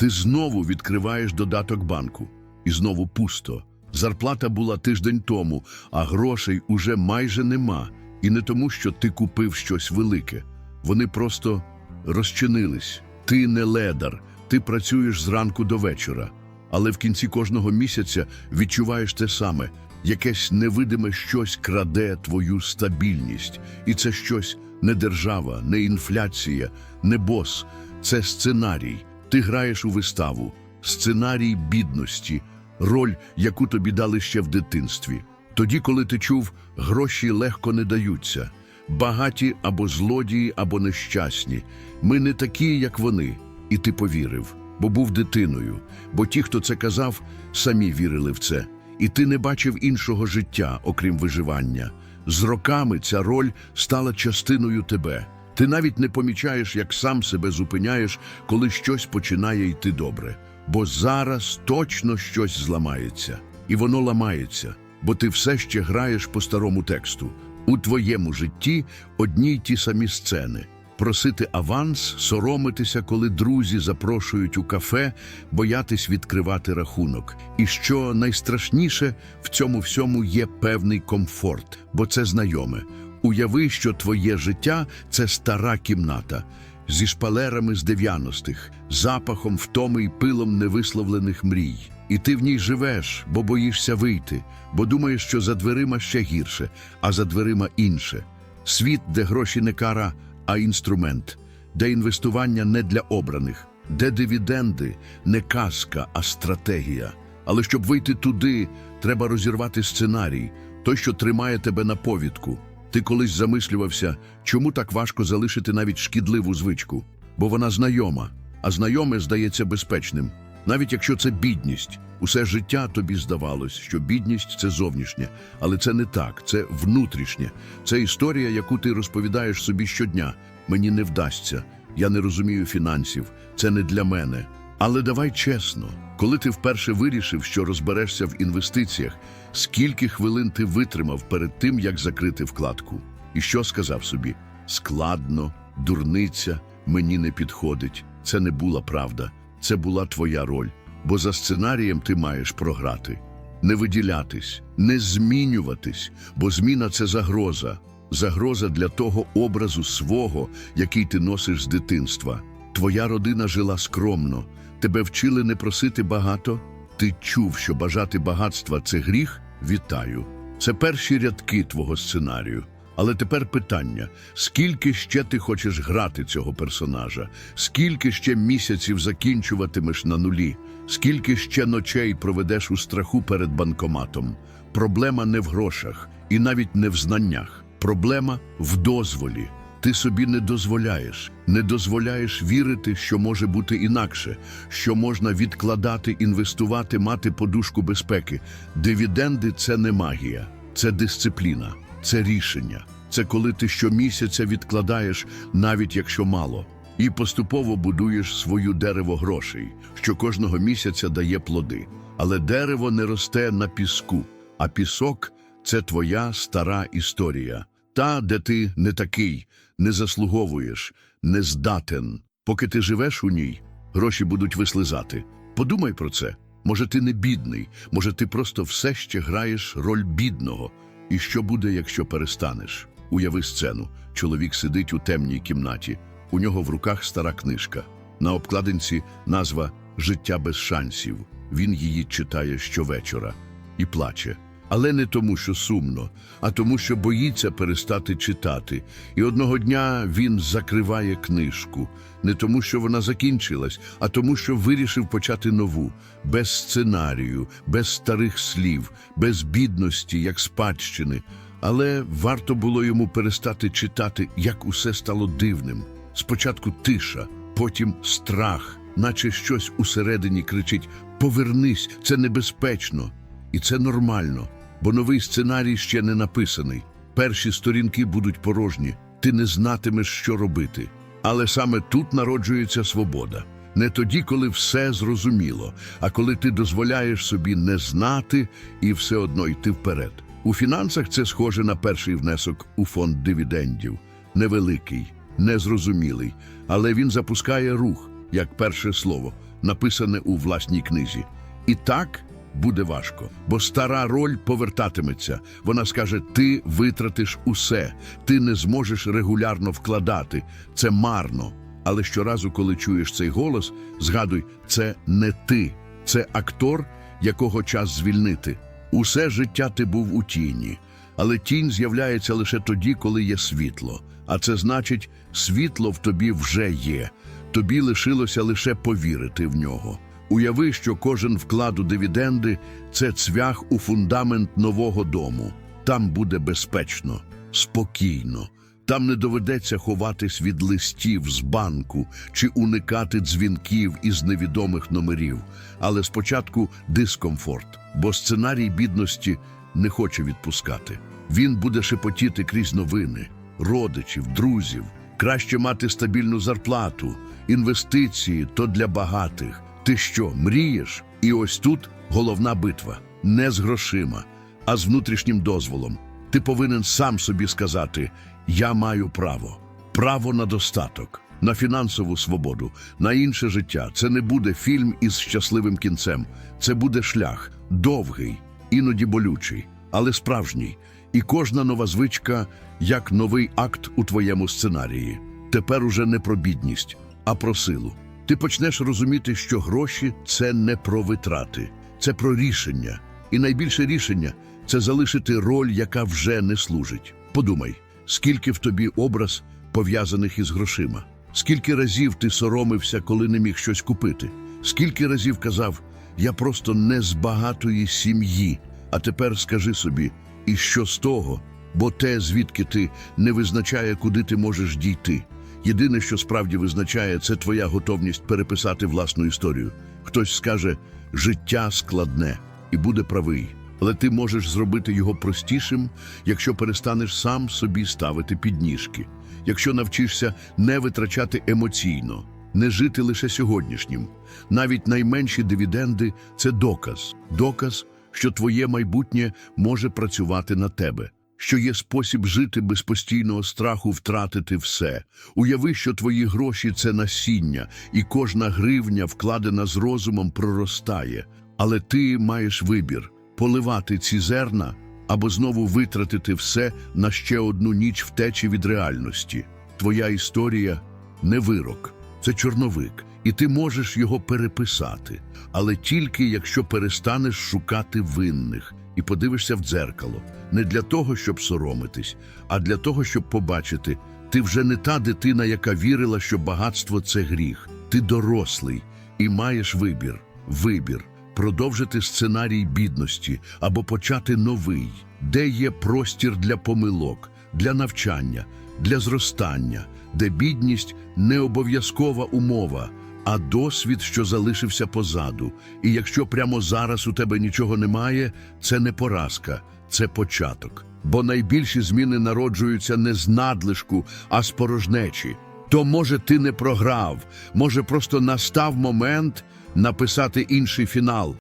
Ти знову відкриваєш додаток банку. І знову пусто. Зарплата була тиждень тому, а грошей уже майже нема. І не тому, що ти купив щось велике. Вони просто розчинились. Ти не ледар, ти працюєш зранку до вечора. Але в кінці кожного місяця відчуваєш те саме. Якесь невидиме щось краде твою стабільність. І це щось не держава, не інфляція, не бос. Це сценарій. Ти граєш у виставу, сценарій бідності, роль, яку тобі дали ще в дитинстві. Тоді, коли ти чув, гроші легко не даються. Багаті або злодії, або нещасні. Ми не такі, як вони. І ти повірив, бо був дитиною. Бо ті, хто це казав, самі вірили в це. І ти не бачив іншого життя, окрім виживання. З роками ця роль стала частиною тебе. Ти навіть не помічаєш, як сам себе зупиняєш, коли щось починає йти добре. Бо зараз точно щось зламається. І воно ламається, бо ти все ще граєш по старому тексту. У твоєму житті одні й ті самі сцени. Просити аванс, соромитися, коли друзі запрошують у кафе, боятись відкривати рахунок. І що найстрашніше, в цьому всьому є певний комфорт, бо це знайоме. Уяви, що твоє життя це стара кімната зі шпалерами з 90-х, запахом втоми й пилом невисловлених мрій. І ти в ній живеш, бо боїшся вийти, бо думаєш, що за дверима ще гірше, а за дверима інше. Світ, де гроші не кара, а інструмент, де інвестування не для обраних, де дивіденди не казка, а стратегія. Але щоб вийти туди, треба розірвати сценарій, той, що тримає тебе на повідку. Ти колись замислювався, чому так важко залишити навіть шкідливу звичку, бо вона знайома, а знайоме здається безпечним. Навіть якщо це бідність, усе життя тобі здавалось, що бідність це зовнішнє, але це не так, це внутрішнє. Це історія, яку ти розповідаєш собі щодня. Мені не вдасться, я не розумію фінансів, це не для мене. Але давай чесно, коли ти вперше вирішив, що розберешся в інвестиціях, скільки хвилин ти витримав перед тим, як закрити вкладку? І що сказав собі? Складно, дурниця, мені не підходить. Це не була правда, це була твоя роль. Бо за сценарієм ти маєш програти, не виділятись, не змінюватись, бо зміна це загроза, загроза для того образу свого, який ти носиш з дитинства. Твоя родина жила скромно, тебе вчили не просити багато. Ти чув, що бажати багатства це гріх? Вітаю. Це перші рядки твого сценарію. Але тепер питання: скільки ще ти хочеш грати цього персонажа? Скільки ще місяців закінчуватимеш на нулі? Скільки ще ночей проведеш у страху перед банкоматом? Проблема не в грошах і навіть не в знаннях. Проблема в дозволі. Ти собі не дозволяєш, не дозволяєш вірити, що може бути інакше, що можна відкладати, інвестувати, мати подушку безпеки. Дивіденди це не магія, це дисципліна, це рішення. Це коли ти щомісяця відкладаєш, навіть якщо мало, і поступово будуєш свою дерево грошей, що кожного місяця дає плоди. Але дерево не росте на піску, а пісок це твоя стара історія. Та, де ти не такий, не заслуговуєш, не здатен. Поки ти живеш у ній, гроші будуть вислизати. Подумай про це. Може, ти не бідний, може, ти просто все ще граєш роль бідного. І що буде, якщо перестанеш? Уяви сцену. Чоловік сидить у темній кімнаті. У нього в руках стара книжка. На обкладинці назва Життя без шансів. Він її читає щовечора і плаче. Але не тому, що сумно, а тому, що боїться перестати читати. І одного дня він закриває книжку. Не тому, що вона закінчилась, а тому, що вирішив почати нову, без сценарію, без старих слів, без бідності, як спадщини. Але варто було йому перестати читати, як усе стало дивним. Спочатку тиша, потім страх, наче щось усередині кричить: Повернись, це небезпечно. І це нормально, бо новий сценарій ще не написаний. Перші сторінки будуть порожні, ти не знатимеш, що робити. Але саме тут народжується свобода. Не тоді, коли все зрозуміло, а коли ти дозволяєш собі не знати і все одно йти вперед. У фінансах це схоже на перший внесок у фонд дивідендів. Невеликий, незрозумілий, але він запускає рух, як перше слово. написане у власній книзі. І так буде важко, бо стара роль повертатиметься. Вона скаже: ти витратиш усе, ти не зможеш регулярно вкладати. Це марно. Але щоразу, коли чуєш цей голос, згадуй, це не ти, це актор, якого час звільнити. Усе життя ти був у тіні, але тінь з'являється лише тоді, коли є світло. А це значить, світло в тобі вже є. Тобі лишилося лише повірити в нього. Уяви, що кожен вклад у дивіденди це цвях у фундамент нового дому. Там буде безпечно, спокійно. Там не доведеться ховатись від листів з банку чи уникати дзвінків із невідомих номерів. Але спочатку дискомфорт, бо сценарій бідності не хоче відпускати. Він буде шепотіти крізь новини, родичів, друзів. Краще мати стабільну зарплату, інвестиції то для багатих. Ти що, мрієш? І ось тут головна битва не з грошима, а з внутрішнім дозволом. Ти повинен сам собі сказати: Я маю право, право на достаток, на фінансову свободу, на інше життя. Це не буде фільм із щасливим кінцем. Це буде шлях довгий, іноді болючий, але справжній. І кожна нова звичка як новий акт у твоєму сценарії. Тепер уже не про бідність, а про силу. Ти почнеш розуміти, що гроші це не про витрати, це про рішення. І найбільше рішення це залишити роль, яка вже не служить. Подумай, скільки в тобі образ пов'язаних із грошима, скільки разів ти соромився, коли не міг щось купити, скільки разів казав, я просто не з багатої сім'ї. А тепер скажи собі, і що з того? Бо те, звідки ти не визначає, куди ти можеш дійти. Єдине, що справді визначає, це твоя готовність переписати власну історію. Хтось скаже, життя складне і буде правий, але ти можеш зробити його простішим, якщо перестанеш сам собі ставити підніжки, якщо навчишся не витрачати емоційно, не жити лише сьогоднішнім. Навіть найменші дивіденди це доказ, доказ, що твоє майбутнє може працювати на тебе що є спосіб жити без постійного страху втратити все. Уяви, що твої гроші це насіння, і кожна гривня, вкладена з розумом, проростає. Але ти маєш вибір поливати ці зерна або знову витратити все на ще одну ніч втечі від реальності. Твоя історія не вирок, це чорновик, і ти можеш його переписати, але тільки якщо перестанеш шукати винних і подивишся в дзеркало, не для того, щоб соромитись, а для того, щоб побачити, ти вже не та дитина, яка вірила, що багатство це гріх. Ти дорослий і маєш вибір. Вибір продовжити сценарій бідності або почати новий, де є простір для помилок, для навчання, для зростання, де бідність не обов'язкова умова, а досвід, що залишився позаду. І якщо прямо зараз у тебе нічого немає, це не поразка, це початок. Бо найбільші зміни народжуються не з надлишку, а з порожнечі. То, може, ти не програв, може, просто настав момент написати інший фінал.